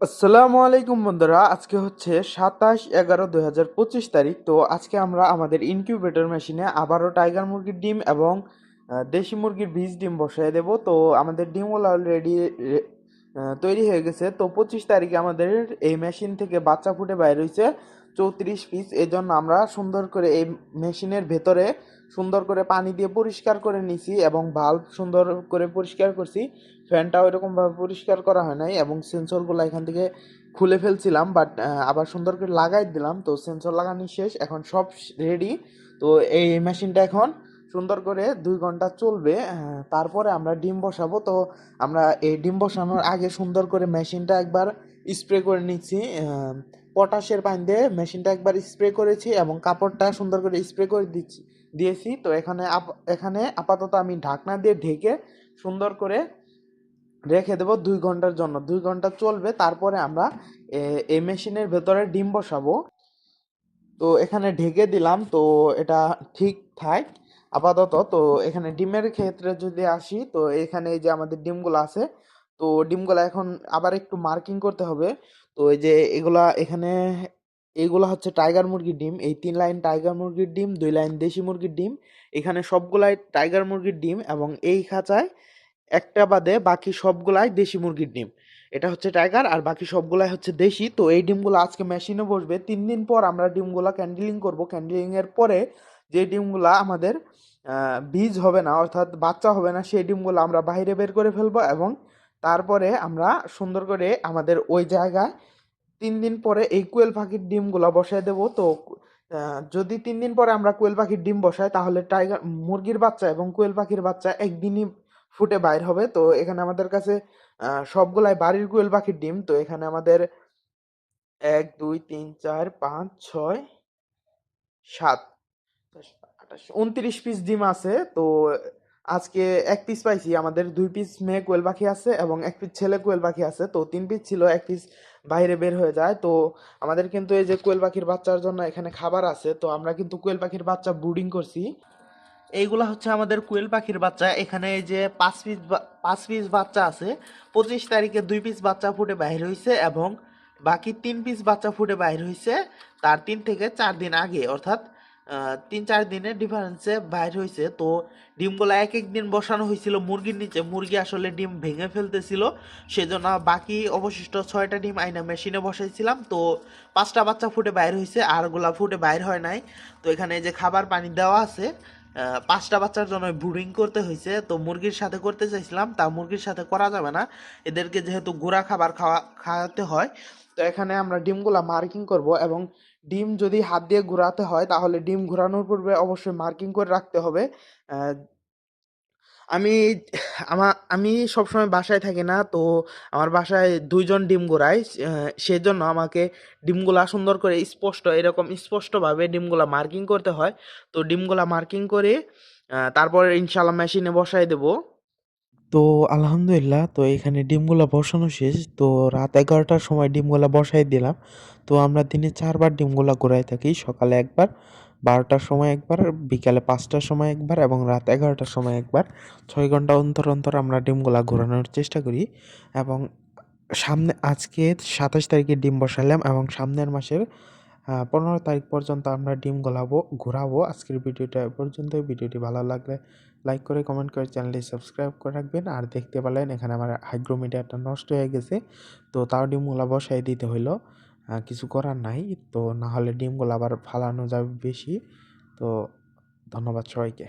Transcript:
আসসালামু আলাইকুম বন্ধুরা, আজকে হচ্ছে সাতাশ এগারো দুই হাজার পঁচিশ তারিখ। তো আজকে আমরা আমাদের ইনকিউবেটর মেশিনে আবারও টাইগার মুরগির ডিম এবং দেশি মুরগির বীজ ডিম বসিয়ে দেব। তো আমাদের ডিমগুলো অলরেডি তৈরি হয়ে গেছে। তো পঁচিশ তারিখে আমাদের এই মেশিন থেকে বাচ্চা ফুটে বাইর হয়েছে চৌত্রিশ পিস এই জন্য আমরা সুন্দর করে এই মেশিনের ভেতরে সুন্দর করে পানি দিয়ে পরিষ্কার করে নিছি এবং ভাল্ব সুন্দর করে পরিষ্কার করছি। ফ্যানটাও এরকমভাবে পরিষ্কার করা হয় নাই এবং সেন্সরগুলো এখান থেকে খুলে ফেলছিলাম বাট আবার সুন্দর করে লাগাই দিলাম। তো সেন্সর লাগানো শেষ, এখন সব রেডি তো এই মেশিনটা এখন সুন্দর করে দুই ঘণ্টা চলবে তারপরে আমরা ডিম বসাবো। তো আমরা এই ডিম বসানোর আগে সুন্দর করে মেশিনটা একবার স্প্রে করে নিচ্ছি পটাশের পানি দিয়ে মেশিনটা একবার স্প্রে করেছি এবং কাপড়টা সুন্দর করে স্প্রে করে দিচ্ছি, দিয়েছি। তো এখানে এখানে আপাতত আমি ঢাকনা দিয়ে ঢেকে সুন্দর করে রেখে দেবো দুই ঘণ্টার জন্য। দুই ঘণ্টা চলবে, তারপরে আমরা এই মেশিনের ভেতরে ডিম বসাবো। তো এখানে ঢেকে দিলাম, তো এটা ঠিক থাক আপাতত তো এখানে ডিমের ক্ষেত্রে যদি আসি, তো এখানে এই যে আমাদের ডিমগুলো আছে তো ডিমগুলো এখন আবার একটু মার্কিং করতে হবে। তো এই যে এগুলা এখানে এইগুলা হচ্ছে টাইগার মুরগির ডিম। এই তিন লাইন টাইগার মুরগির ডিম, দুই লাইন দেশি মুরগির ডিম। এখানে সবগুলাই টাইগার মুরগির ডিম এবং এই খাঁচায় একটা বাদে বাকি সবগুলাই দেশি মুরগির ডিম। এটা হচ্ছে টাইগার আর বাকি সবগুলাই হচ্ছে দেশি। তো এই ডিমগুলো আজকে মেশিনে বসবে। তিন দিন পর আমরা ডিমগুলো ক্যান্ডেলিং করব। ক্যান্ডেলিং এর পরে যে ডিমগুলো আমাদের বীজ হবে না অর্থাৎ বাচ্চা হবে না, সেই ডিমগুলো আমরা বাইরে বের করে ফেলব এবং তারপরে আমরা সুন্দর করে আমাদের ওই জায়গায় তিন দিন পরে এই কোয়েল পাখির ডিমগুলো বসায় দেবো। তো যদি তিন দিন পরে আমরা কোয়েল পাখির ডিম বসাই, তাহলে টাইগার, মুরগির বাচ্চা এবং কোয়েল পাখির বাচ্চা একদিনই ফুটে বাইর হবে। তো, এখানে আমাদের কাছে সবগুলাই বাড়ির কোয়েল পাখির ডিম। তো, এখানে আমাদের এক, দুই, তিন, চার, পাঁচ, ছয়, সাত আঠাশ, উনত্রিশ পিস ডিম আছে। তো আজকে এক পিস পাইছি, আমাদের দুই পিস মেয়ে কোয়েল পাখি আছে এবং এক পিস ছেলে কোয়েল পাখি আছে। তো তিন পিস ছিল, এক পিস বাইরে বের হয়ে যায়। তো আমাদের কিন্তু এই যে কোয়েল পাখির বাচ্চার জন্য এখানে খাবার আছে, তো আমরা কিন্তু কোয়েল পাখির বাচ্চা ব্রুডিং করছি। এইগুলা হচ্ছে আমাদের কোয়েল পাখির বাচ্চা। এখানে এই যে পাঁচ পিস পাঁচ পিস বাচ্চা আছে, পঁচিশ তারিখে দুই পিস বাচ্চা ফুটে বাইর হয়েছে এবং বাকি তিন পিস বাচ্চা ফুটে বাইর হয়েছে তার তিন থেকে চার দিন আগে। অর্থাৎ তিন চার দিনের ডিফারেন্সে বাইর হয়েছে তো ডিমগুলো এক এক দিন বসানো হয়েছিল মুরগির নিচে। মুরগি আসলে ডিম ভেঙে ফেলতেছিল। সেজন্য বাকি অবশিষ্ট ছয়টা ডিম আইনা মেশিনে বসাইছিলাম। তো পাঁচটা বাচ্চা ফুটে বাইর হয়েছে আরগুলা ফুটে বাইর হয় নাই। তো এখানে যে খাবার পানি দেওয়া আছে পাঁচটা বাচ্চার জন্য ব্রুডিং করতে হয়েছে তো মুরগির সাথে করতে চাইছিলাম, তা মুরগির সাথে করা যাবে না। এদেরকে যেহেতু গুঁড়া খাবার খাওয়া, খাওয়াতে হয়, তো এখানে আমরা ডিমগুলা মার্কিং করব এবং ডিম যদি হাত দিয়ে ঘোরাতে হয় তাহলে ডিম ঘোরানোর পূর্বে অবশ্যই মার্কিং করে রাখতে হবে। আমি আমার আমি সবসময় বাসায় থাকি না তো আমার বাসায় দুইজন ডিম আহ, সেজন্য আমাকে ডিমগুলা সুন্দর করে স্পষ্ট এরকম স্পষ্টভাবে ডিমগুলা মার্কিং করতে হয়। তো ডিমগুলা মার্কিং করে তারপরে ইনশাল্লাহ মেশিনে বসাই দেবো। তো আলহামদুলিল্লাহ, তো এখানে ডিমগুলা বসানো শেষ। তো রাত এগারোটার সময় ডিমগুলা বসাই দিলাম। তো আমরা দিনে চারবার ডিমগুলা ঘোরাই থাকি, সকালে একবার, বারোটার সময় একবার, বিকালে পাঁচটার সময় একবার এবং রাত এগারোটার সময় একবার। ছয় ঘণ্টা অন্তর অন্তর আমরা ডিমগুলা ঘোরানোর চেষ্টা করি এবং সামনে আজকে সাতাশ তারিখে ডিম বসালাম এবং সামনের মাসের পনেরো তারিখ পর্যন্ত আমরা ডিম গোলাবো ঘোরাবো। আজকের ভিডিওটা পর্যন্ত ভিডিওটি ভালো লাগলে লাইক করে কমেন্ট করে চ্যানেলটি সাবস্ক্রাইব করে রাখবেন। আর দেখতে পেলেন এখানে আমার হাইগ্রোমিটারটা নষ্ট হয়ে গেছে। তো তাও ডিমগুলা বসাই দিতে হইল। কিছু করার নাই। তো না হলে ডিমগুলো আবার ফালানো যাবে বেশি। তো ধন্যবাদ সবাইকে।